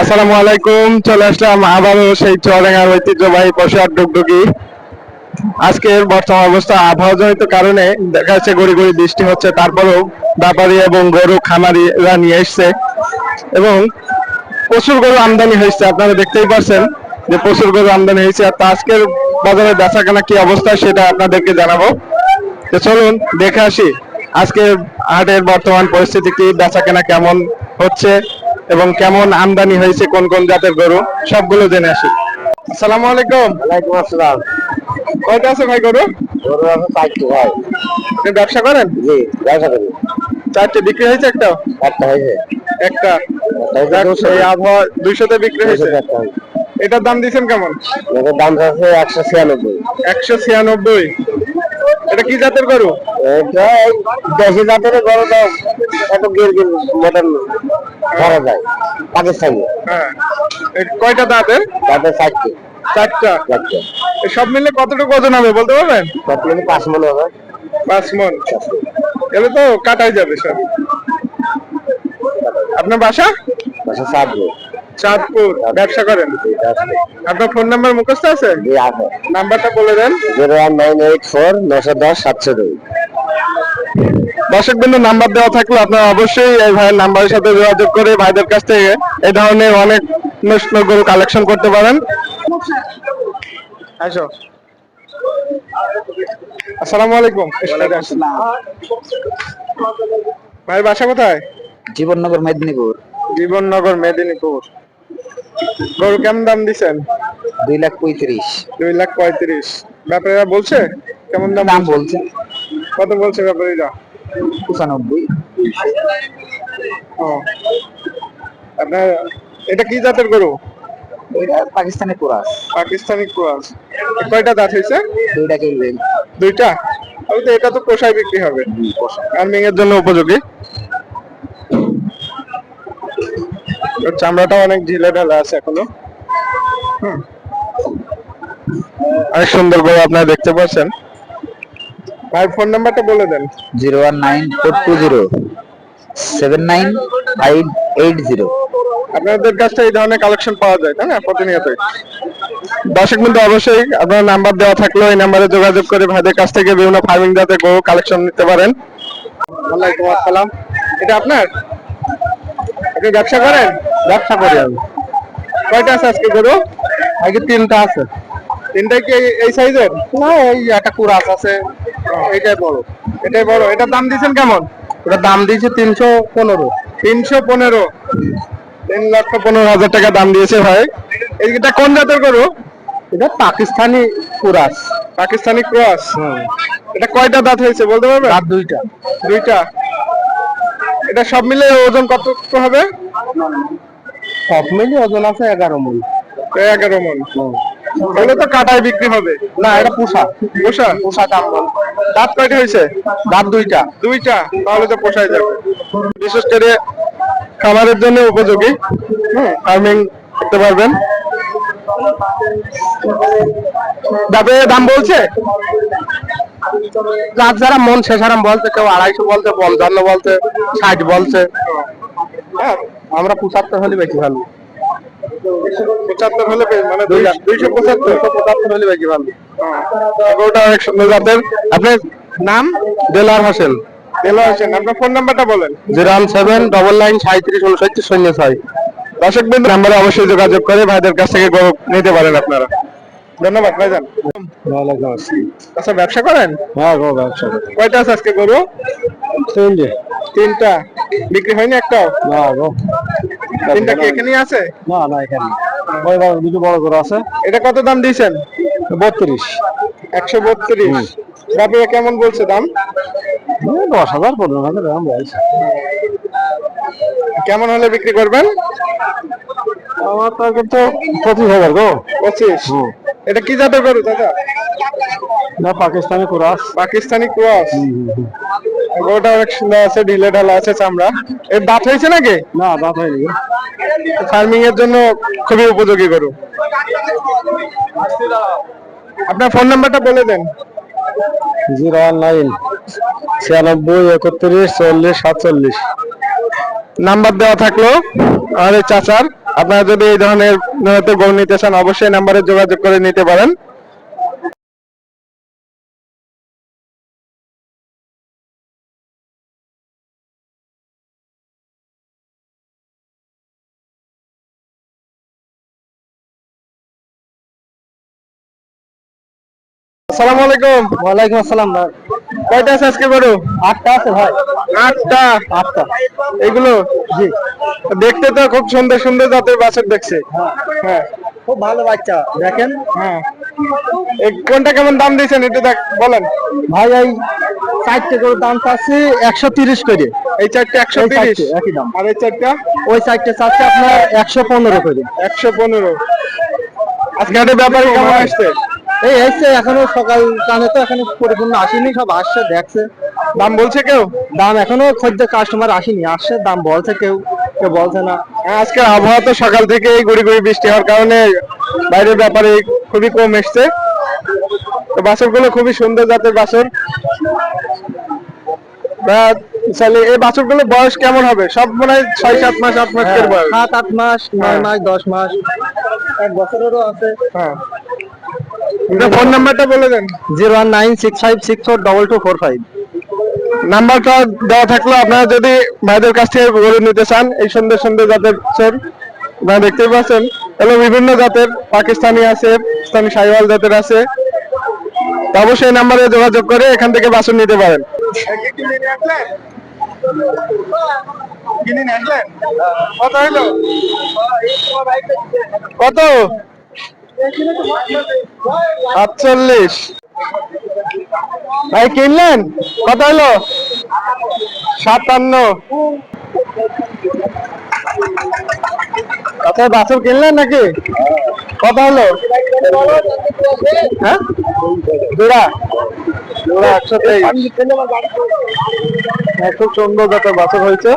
আসসালামু আলাইকুম, চলে আসলাম আবারও সেই চুয়াডাঙ্গার ঐতিহ্যবাহী পশুহাট ডুগডুগি। আজকের বর্তমান অবস্থা আবহাওয়া জনিত কারণে দেখা যাচ্ছে গড়ি গড়ি বৃষ্টি হচ্ছে, তারপরেও ব্যাপারী এবং গরু খামারিরা নিয়ে এসছে। এবং প্রচুর গরু আমদানি হয়েছে, আপনারা দেখতেই পাচ্ছেন যে প্রচুর গরু আমদানি হয়েছে। আর তা আজকের বাজারে বেচা কেনা কি অবস্থা সেটা আপনাদেরকে জানাব। তো চলুন দেখে আসি আজকে হাটের বর্তমান পরিস্থিতি কি বেচা কেনা কেমন হচ্ছে এবং কেমন আমদানি হয়েছে কোন কোন জাতের গরু সবগুলো জেনে আসি। আসসালামু আলাইকুম। ওয়ালাইকুম আসসালাম। কয়টা আছে ভাই গরু? গরু আছে চারটি ভাই। আপনি ব্যবসা করেন? জি ব্যবসা করি। চারটে বিক্রি হয়েছে একটা? একটা হয়েছে। একটা? এই আবহাওয়া দুইশোতে বিক্রি হয়েছে। এটার দাম দিয়েছেন কেমন? এটার দাম আছে একশো ছিয়ানব্বই। একশো ছিয়ানব্বই। এটা কি জাতের গরু? দেশি জাতের গরু তো এত গির গির মতন ধরা যায় পাকিস্তানি। হ্যাঁ কয়টা দাঁতের? তাতে চারটি। চারটা? চারটে। সব মিলে কতটুকু ওজন হবে বলতে পারবেন? মিলি পাঁচ মনে হবে। পাঁচ মন। এলে তো কাটাই যাবে সব। আপনার বাসা? পাঁচশো চারটি চাঁদপুর ব্যবসা করেন? আপনার ফোন নাম্বার মুখস্থ আছে। নাম্বারটা বলে দেন। Zero one nine eight four নশো দশ সাতশো দুই। দর্শক বিন্দু নাম্বার দেওয়া থাকলে আপনারা অবশ্যই এই ভাইয়ের নাম্বারের সাথে যোগাযোগ করে ভাইদের কাছ থেকে এই ধরনের অনেক নষ্ট গরু কালেকশন করতে পারেন। আসো। আসসালামু আলাইকুম। ভাই বাসা কোথায়? জীবননগর মেদিনীপুর। জীবননগর মেদিনীপুর। গরু কেমন দাম দিছেন দুই লাখ পঁয়ত্রিশ। দুই লাখ পঁয়ত্রিশ। ব্যাপারীরা বলছে? কেমন দাম দাম বলছে। কত বলছে ব্যাপারীরা? পঁচানব্বই। ও। আপনার এটা কি জাতের গরু? ওইটা পাকিস্তানি কুরাস। পাকিস্তানি ক্রস। কয়টা দাঁত হয়েছে? দুইটা কিনবেন দুইটা? তো এটা তো বিক্রি হবে। ফার্মিং এর জন্য উপযোগী। চামড়াটা অনেক ঢিলে ঢালা আছে এখনও। অনেক সুন্দর গরু আপনারা দেখতে পাচ্ছেন। ভাই ফোন নাম্বারটা বলে দেন। Zero one nine four two zero seven nine five eight zero. আপনাদের কাছে এই ধরনের কালেকশন পাওয়া যায় তাই না প্রতিনিয়তই? দর্শক কিন্তু অবশ্যই আপনার নাম্বার দেওয়া থাকলেও এই নাম্বারে যোগাযোগ করে ভাইদের কাছ থেকে বিভিন্ন ফার্মিং জাতের গরু কালেকশন নিতে পারেন। ওয়ালাইকুম আসসালাম। এটা আপনার? আপনি ব্যবসা করেন? ব্যবসা করি আমি। কয়টা আছে আজকে গরু? আজকে তিনটা আছে। তিনটা কি এই- এই সাইজের না এই একটা কুরাস আছে। এটাই বড় এটাই বড় এটার দাম দিয়েছেন কেমন? ওটার দাম দিয়েছে তিনশো পনেরো। তিনশো পনেরো। তিন লক্ষ পনেরো হাজার টাকা দাম দিয়েছে ভাই। এটা কোন জাতের গরু? এটা পাকিস্তানি কুরাস। পাকিস্তানি ক্রস। এটা কয়টা দাঁত হয়েছে বলতে পারবে? দাঁত দুইটা। দুইটা। এটা সব মিলে ওজন কত হবে? সব মিলে ওজন আছে এগারো মন। এগারো মন। তাহলে তো কাটায় বিক্রি হবে। না এটা পোষা। পোষা? পোষা দাম দাঁত কয়টা হয়েছে? দাঁত দুইটা। দুইটা? তাহলে তো পোষায় যাবে। বিশেষ করে খামারের জন্য উপযোগী। ফার্মিং করতে পারবেন। দাবে দাম বলছে? যার যারা মন সে সারাম বলছে কেউ আড়াইশো বলছে পঞ্চান্ন বলছে ষাট বলছে আমরা পঁচাত্তর হলে বেশি ভালো। পঁচাত্তর হলে মানে দুইশো পঁচাত্তর পঁচাত্তর হলে বেশি ভালো গরুটা অনেক সুন্দর জাতের আপনার নাম? দেলার হোসেন দেলার হোসেন আপনার ফোন নাম্বারটা বলেন। Zero one seven double nine সাঁত্রিশ উনষট্টি শূন্য ছয়। দর্শক বিন্দু নাম্বারে অবশ্যই যোগাযোগ করে ভাইদের কাছ থেকে নিতে পারেন আপনারা। ধন্যবাদ ভাইজান। আচ্ছা ব্যবসা করেন? হ্যাঁ গো ব্যবসা কয়টা আছে আজকে গরু? তিনটে। তিনটা। বিক্রি হয়নি একটাও? না গো। তিনটা কি এখানেই আছে? না না এখানে। বড় বড় দুটো বড় করে আছে। এটা কত দাম দিয়েছেন? বত্রিশ। একশো বত্রিশ। বাপিরা কেমন বলছে দাম? দশ হাজার পনেরো হাজার এরকম বলছে। কেমন হলে বিক্রি করবেন? আমার টার্গেট তো পঁচিশ হাজার গো। পঁচিশ। এটা কি জাতের গরু দাদা না পাকিস্তানি কুরাস। পাকিস্তানি ক্রস। গরুটা অনেক সুন্দর আছে ঢিলে ঢালা আছে চামড়া। এর দাঁত হয়েছে নাকি? না দাঁত হয়নি। ফার্মিং এর জন্য খুবই উপযোগী গরু। আপনার ফোন নাম্বারটা বলে দেন। জিরো ওয়ান নাইন ছিয়ানব্বই একত্রিশ চল্লিশ সাতচল্লিশ। নাম্বার দেওয়া থাকল। আমাদের চাচার আপনারা যদি এই ধরনের গরু নিতে চান অবশ্যই নাম্বারে যোগাযোগ করে নিতে পারেন। আসসালামু আলাইকুম। ওয়ালাইকুম আসসালাম ভাই। কয়টা আছে আজকে গরু আটটা আছে ভাই। আটটা? আটটা। এগুলো জি। দেখতে তো খুব সুন্দর সুন্দর জাতের বাছুর দেখছে। হ্যাঁ। খুব ভালো বাচ্চা দেখেন? হ্যাঁ। কোনটা কেমন দাম দিয়েছেন একটু দেখ বলেন। ভাই এই চারটে করে দাম চাচ্ছি একশো তিরিশ করে। এই চারটে একশো তিরিশ? একই দাম। আর এই চারটা? ওই চারটে চাচ্ছি আপনার একশো পনেরো করে। একশো পনেরো। আজকে হাটে ব্যাপারী কেমন আসছে? এই এসছে এখনও সকাল টানে তো এখনও পরিপূর্ণ আসেনি সব আসছে দেখছে। দাম বলছে কেউ? দাম এখনও খদ্দের কাস্টমার আসেনি আসছে দাম বলছে কেউ কেউ বলছে না। হ্যাঁ, আজকে আবহাওয়া তো সকাল থেকে গুড়ি গুড়ি বৃষ্টি হওয়ার কারণে বাইরের ব্যাপারে খুবই কম এসছে। তো বাছরগুলো খুবই সুন্দর জাতের বাছর। তাহলে এই গুলো বয়স কেমন হবে? সব মনে হয় ছয় সাত মাস আট মাস সাত আট মাস নয় হ্যাঁ। মাস দশ মাস। এক বছরেরও আছে। হ্যাঁ। ফোন নাম্বারটা বলে দেন। Zero one nine six five six four double two four five. নাম্বারটা দেওয়া থাকল আপনারা যদি ভাইদের কাছ থেকে গরু নিতে চান এই সুন্দর সুন্দর জাতের আপনারা দেখতেই পাচ্ছেন। তাহলে বিভিন্ন জাতের পাকিস্তানি আছে পাকিস্তানি সাইওয়াল জাতের আছে। অবশ্যই নাম্বারে যোগাযোগ করে এখান থেকে বাসন নিতে পারেন। কত কত? আটচল্লিশ ভাই কিনলেন? কত হলো? সাতান্ন। আচ্ছা বাছুর কিনলেন নাকি? কত হলো? হ্যাঁ? একশো তেইশ। হ্যাঁ, খুব সুন্দর যাতে বাছুর হয়েছে।